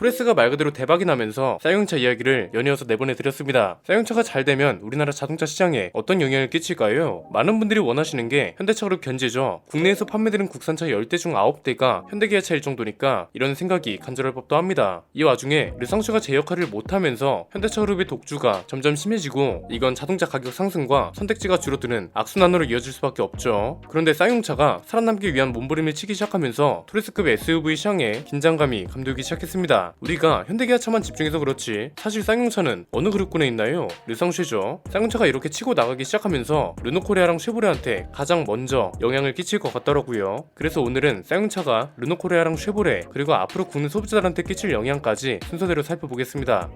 토레스가 말 그대로 대박이 나면서 쌍용차 이야기를 연이어서 내보내드렸습니다. 쌍용차가 잘 되면 우리나라 자동차 시장에 어떤 영향을 끼칠까요? 많은 분들이 원하시는 게 현대차 그룹 견제죠. 국내에서 판매되는 국산차 10대 중 9대가 현대기아차일 정도니까 이런 생각이 간절할 법도 합니다. 이 와중에 르상슈가 제 역할을 못하면서 현대차 그룹의 독주가 점점 심해지고 이건 자동차 가격 상승과 선택지가 줄어드는 악순환으로 이어질 수밖에 없죠. 그런데 쌍용차가 살아남기 위한 몸부림을 치기 시작하면서 토레스급 SUV 시장에 긴장감이 감돌기 시작했습니다. 우리가 현대기아차만 집중해서 그렇지 사실 쌍용차는 어느 그룹군에 있나요? 르상슈죠. 쌍용차가 이렇게 치고 나가기 시작하면서 르노코리아랑 쉐보레한테 가장 먼저 영향을 끼칠 것 같더라고요. 그래서 오늘은 쌍용차가 르노코리아랑 쉐보레 그리고 앞으로 국내 소비자들한테 끼칠 영향까지 순서대로 살펴보겠습니다.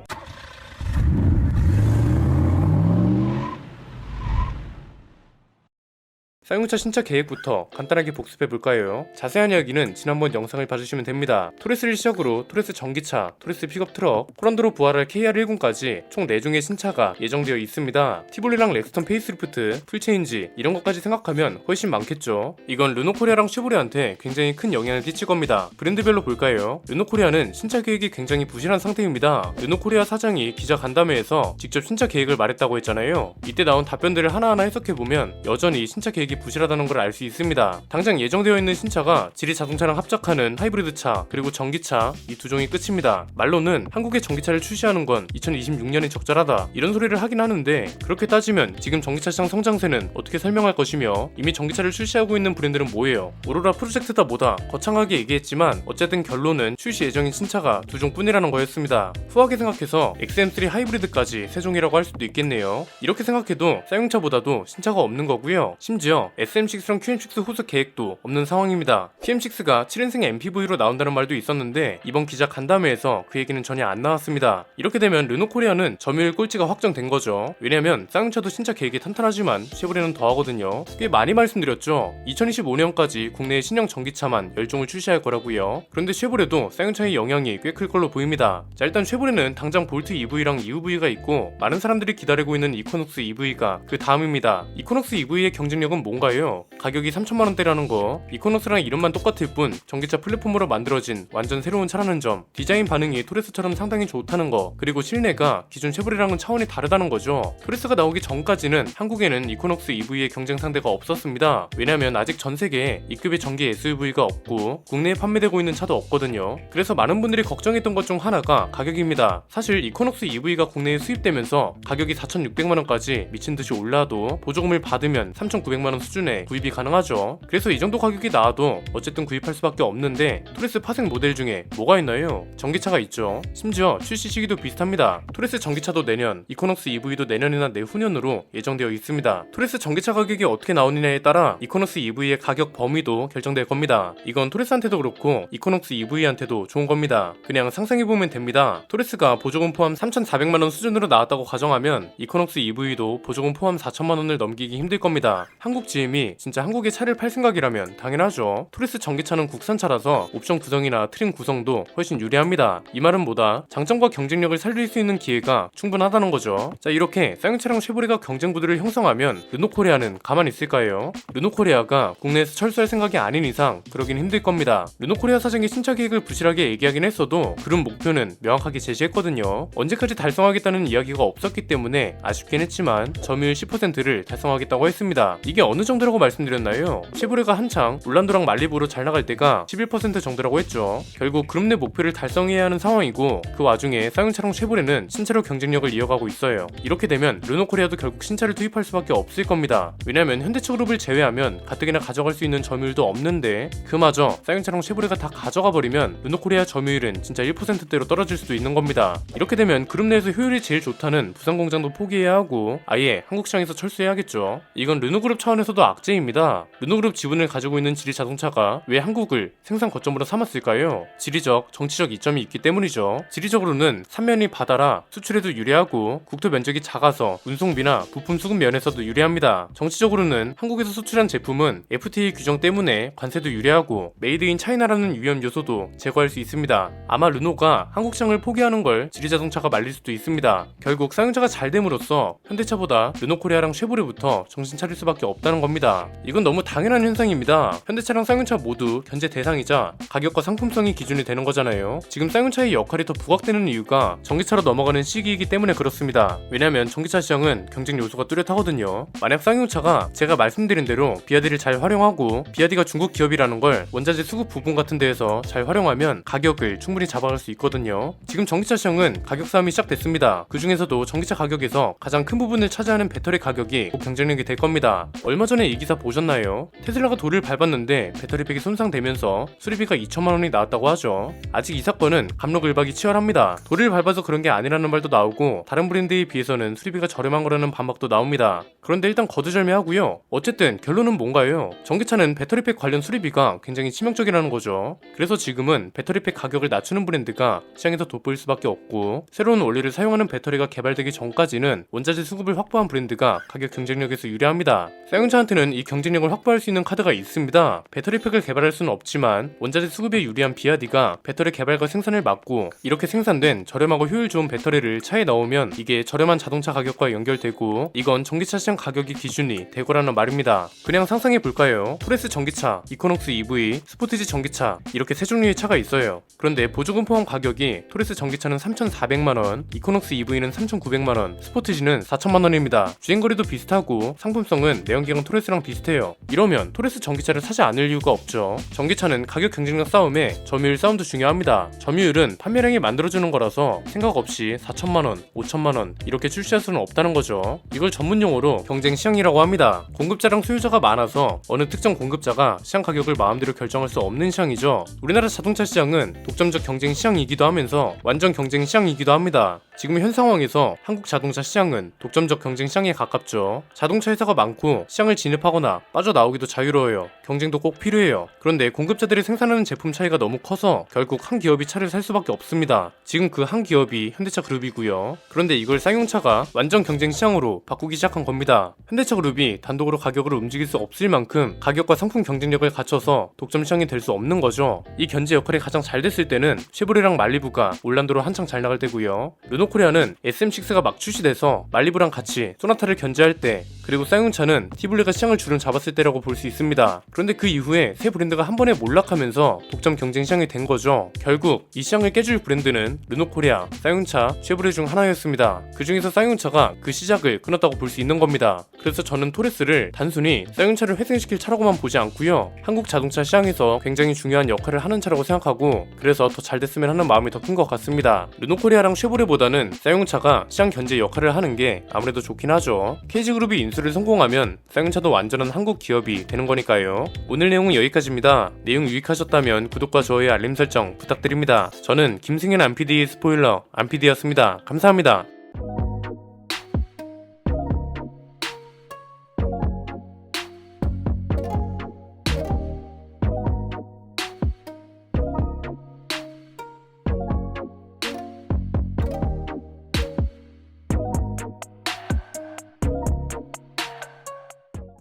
쌍용차 신차 계획부터 간단하게 복습해 볼까요? 자세한 이야기는 지난번 영상을 봐주시면 됩니다. 토레스를 시작으로 토레스 전기차, 토레스 픽업 트럭, 코란도로 부활할 KR10까지 총 4종의 신차가 예정되어 있습니다. 티볼리랑 렉스턴 페이스리프트, 풀체인지 이런 것까지 생각하면 훨씬 많겠죠. 이건 르노코리아랑 쉐보레한테 굉장히 큰 영향을 끼칠 겁니다. 브랜드별로 볼까요? 르노코리아는 신차 계획이 굉장히 부실한 상태입니다. 르노코리아 사장이 기자 간담회에서 직접 신차 계획을 말했다고 했잖아요. 이때 나온 답변들을 하나하나 해석해 보면 여전히 신차 계획이 부실하다는 걸 알 수 있습니다. 당장 예정되어 있는 신차가 지리 자동차랑 합작하는 하이브리드 차 그리고 전기차 이 두 종이 끝입니다. 말로는 한국에 전기차를 출시하는 건 2026년이 적절하다 이런 소리를 하긴 하는데 그렇게 따지면 지금 전기차 시장 성장세는 어떻게 설명할 것이며 이미 전기차를 출시하고 있는 브랜드는 뭐예요? 오로라 프로젝트다 뭐다 거창하게 얘기했지만 어쨌든 결론은 출시 예정인 신차가 두 종뿐이라는 거였습니다. 후하게 생각해서 XM3 하이브리드까지 세 종이라고 할 수도 있겠네요. 이렇게 생각해도 쌍용차보다도 신차가 없는 거고요. 심지어 SM6랑 QM6 후속 계획도 없는 상황입니다. QM6가 7인승 MPV로 나온다는 말도 있었는데 이번 기자 간담회에서 그 얘기는 전혀 안 나왔습니다. 이렇게 되면 르노코리아는 점유율 꼴찌가 확정된 거죠. 왜냐면 쌍용차도 신차 계획이 탄탄하지만 쉐보레는 더하거든요. 꽤 많이 말씀드렸죠. 2025년까지 국내에 신형 전기차만 10종을 출시할 거라고요. 그런데 쉐보레도 쌍용차의 영향이 꽤 클 걸로 보입니다. 자 일단 쉐보레는 당장 볼트 EV랑 EUV가 있고 많은 사람들이 기다리고 있는 이코녹스 EV가 그 다음입니다. 이코녹스 EV의 경쟁력은 뭔 가요? 가격이 3천만 원대라는 거. 이코녹스랑 이름만 똑같을 뿐 전기차 플랫폼으로 만들어진 완전 새로운 차라는 점. 디자인 반응이 토레스처럼 상당히 좋다는 거. 그리고 실내가 기존 쉐보레랑은 차원이 다르다는 거죠. 토레스가 나오기 전까지는 한국에는 이코녹스 EV의 경쟁 상대가 없었습니다. 왜냐면 아직 전 세계에 이급의 전기 SUV가 없고 국내에 판매되고 있는 차도 없거든요. 그래서 많은 분들이 걱정했던 것 중 하나가 가격입니다. 사실 이코녹스 EV가 국내에 수입되면서 가격이 4,600만 원까지 미친 듯이 올라도 보조금을 받으면 3,900만 원 수준에 구입이 가능하죠. 그래서 이 정도 가격이 나와도 어쨌든 구입할 수밖에 없는데 토레스 파생 모델 중에 뭐가 있나요? 전기차가 있죠. 심지어 출시 시기도 비슷합니다. 토레스 전기차도 내년, 이코녹스 EV도 내년이나 내후년으로 예정되어 있습니다. 토레스 전기차 가격이 어떻게 나오느냐에 따라 이코녹스 EV의 가격 범위도 결정될 겁니다. 이건 토레스한테도 그렇고 이코녹스 EV한테도 좋은 겁니다. 그냥 상상해보면 됩니다. 토레스가 보조금 포함 3,400만원 수준으로 나왔다고 가정하면 이코녹스 EV도 보조금 포함 4천만원을 넘기기 힘들 겁니다. 한국 GM이 진짜 한국에 차를 팔 생각이라면 당연하죠. 토레스 전기차는 국산차라서 옵션 구성이나 트림 구성도 훨씬 유리합니다. 이 말은 뭐다? 장점과 경쟁력을 살릴 수 있는 기회가 충분하다는 거죠. 자 이렇게 쌍용차랑 쉐보레가 경쟁 구도를 형성하면 르노코리아는 가만히 있을까요? 르노코리아가 국내에서 철수할 생각이 아닌 이상 그러긴 힘들 겁니다. 르노코리아 사장이 신차 계획을 부실하게 얘기하긴 했어도 그런 목표는 명확하게 제시했거든요. 언제까지 달성하겠다는 이야기가 없었기 때문에 아쉽긴 했지만 점유율 10%를 달성하겠다고 했습니다. 이게 어느 정도라고 말씀드렸나요? 쉐보레가 한창 올란도랑 말리부로 잘 나갈 때가 11% 정도라고 했죠. 결국 그룹 내 목표를 달성해야 하는 상황이고 그 와중에 쌍용차랑 쉐보레는 신차로 경쟁력을 이어가고 있어요. 이렇게 되면 르노코리아도 결국 신차를 투입할 수밖에 없을 겁니다. 왜냐면 현대차 그룹을 제외하면 가뜩이나 가져갈 수 있는 점유율도 없는데 그마저 쌍용차랑 쉐보레가 다 가져가 버리면 르노코리아 점유율은 진짜 1%대로 떨어질 수도 있는 겁니다. 이렇게 되면 그룹 내에서 효율이 제일 좋다는 부산 공장도 포기해야 하고 아예 한국 시장에서 철수해야겠죠. 이건 르노그룹 차원에서 도 악재입니다. 르노그룹 지분을 가지고 있는 지리 자동차가 왜 한국을 생산 거점으로 삼았을까요? 지리적, 정치적 이점이 있기 때문이죠. 지리적으로는 삼면이 바다라 수출에도 유리하고 국토 면적이 작아서 운송비나 부품 수급 면에서도 유리합니다. 정치적으로는 한국에서 수출한 제품은 FTA 규정 때문에 관세도 유리하고 메이드 인 차이나라는 위험 요소도 제거할 수 있습니다. 아마 르노가 한국 시장을 포기하는 걸 지리 자동차가 말릴 수도 있습니다. 결국 쌍용차가 잘 됨으로써 현대차보다 르노코리아랑 쉐보레부터 정신 차릴 수밖에 없다는 겁니다. 이건 너무 당연한 현상입니다. 현대차랑 쌍용차 모두 견제 대상이자 가격과 상품성이 기준이 되는 거잖아요. 지금 쌍용차의 역할이 더 부각되는 이유가 전기차로 넘어가는 시기이기 때문에 그렇습니다. 왜냐면 전기차 시장은 경쟁 요소가 뚜렷하거든요. 만약 쌍용차가 제가 말씀드린 대로 비아디를 잘 활용하고 비아디가 중국 기업이라는 걸 원자재 수급 부분 같은 데에서 잘 활용하면 가격을 충분히 잡아갈 수 있거든요. 지금 전기차 시장은 가격 싸움이 시작됐습니다. 그 중에서도 전기차 가격에서 가장 큰 부분을 차지하는 배터리 가격이 곧 경쟁력이 될 겁니다. 얼마 전에 이 기사 보셨나요? 테슬라가 돌을 밟았는데 배터리팩이 손상되면서 수리비가 2천만 원이 나왔다고 하죠. 아직 이 사건은 감로글박이 치열합니다. 돌을 밟아서 그런 게 아니라는 말도 나오고 다른 브랜드에 비해서는 수리비가 저렴한 거라는 반박도 나옵니다. 그런데 일단 거두절미하고요. 어쨌든 결론은 뭔가요? 전기차는 배터리팩 관련 수리비가 굉장히 치명적이라는 거죠. 그래서 지금은 배터리팩 가격을 낮추는 브랜드가 시장에서 돋보일 수밖에 없고 새로운 원리를 사용하는 배터리가 개발되기 전까지는 원자재 수급을 확보한 브랜드가 가격 경쟁력에서 유리합니다. 쌍용 차한테는 이 경쟁력을 확보할 수 있는 카드가 있습니다. 배터리팩을 개발할 수는 없지만 원자재 수급에 유리한 비아디가 배터리 개발과 생산을 막고 이렇게 생산된 저렴하고 효율 좋은 배터리를 차에 넣으면 이게 저렴한 자동차 가격과 연결되고 이건 전기차 시장 가격이 기준이 되고라는 말입니다. 그냥 상상해 볼까요? 프레스 전기차, 이코녹스 EV, 스포티지 전기차 이렇게 세 종류의 차가 있어요. 그런데 보조금 포함 가격이 토레스 전기차는 3,400만 원, 이코녹스 EV는 3,900만 원, 스포티지는 4천만 원입니다. 주행거리도 비슷하고 상품성은 내연기관 토레스랑 비슷해요. 이러면 토레스 전기차를 사지 않을 이유가 없죠. 전기차는 가격 경쟁력 싸움에 점유율 싸움도 중요합니다. 점유율은 판매량이 만들어주는 거라서 생각 없이 4천만 원, 5천만 원 이렇게 출시할 수는 없다는 거죠. 이걸 전문 용어로 경쟁 시장이라고 합니다. 공급자랑 수요자가 많아서 어느 특정 공급자가 시장 가격을 마음대로 결정할 수 없는 시장이죠. 우리나라 자동차 시장은 독점적 경쟁 시장이기도 하면서 완전 경쟁 시장이기도 합니다. 지금 현 상황에서 한국 자동차 시장은 독점적 경쟁 시장에 가깝죠. 자동차 회사가 많고 시장을 진입하거나 빠져나오기도 자유로워요. 경쟁도 꼭 필요해요. 그런데 공급자들이 생산하는 제품 차이가 너무 커서 결국 한 기업이 차를 살 수밖에 없습니다. 지금 그 한 기업이 현대차 그룹이고요. 그런데 이걸 쌍용차가 완전 경쟁 시장으로 바꾸기 시작한 겁니다. 현대차 그룹이 단독으로 가격을 움직일 수 없을 만큼 가격과 상품 경쟁력을 갖춰서 독점 시장이 될 수 없는 거죠. 이 견제 역할이 가장 잘 됐을 때는 쉐보레랑 말리부가 올란도로 한창 잘 나갈 때고요. 르노 코리아는 SM6가 막 출시돼서 말리부랑 같이 소나타를 견제할 때 그리고 쌍용차는 티블레가 시장을 주름 잡았을 때라고 볼 수 있습니다. 그런데 그 이후에 새 브랜드가 한 번에 몰락하면서 독점 경쟁 시장이 된 거죠. 결국 이 시장을 깨줄 브랜드는 르노코리아, 쌍용차, 쉐보레 중 하나였습니다. 그 중에서 쌍용차가 그 시작을 끊었다고 볼 수 있는 겁니다. 그래서 저는 토레스를 단순히 쌍용차를 회생시킬 차라고만 보지 않고요. 한국 자동차 시장에서 굉장히 중요한 역할을 하는 차라고 생각하고 그래서 더 잘 됐으면 하는 마음이 더 큰 것 같습니다. 르노코리아랑 쉐보레보다는 쌍용차가 시장 견제 역할을 하는 게 아무래도 좋긴 하죠. KG그룹이 인 수를 성공하면 쌍용차도 완전한 한국 기업이 되는 거니까요. 오늘 내용은 여기까지입니다. 내용 유익하셨다면 구독과 좋아요 알림 설정 부탁드립니다. 저는 김승현 안PD의 스포일러 안PD였습니다. 감사합니다.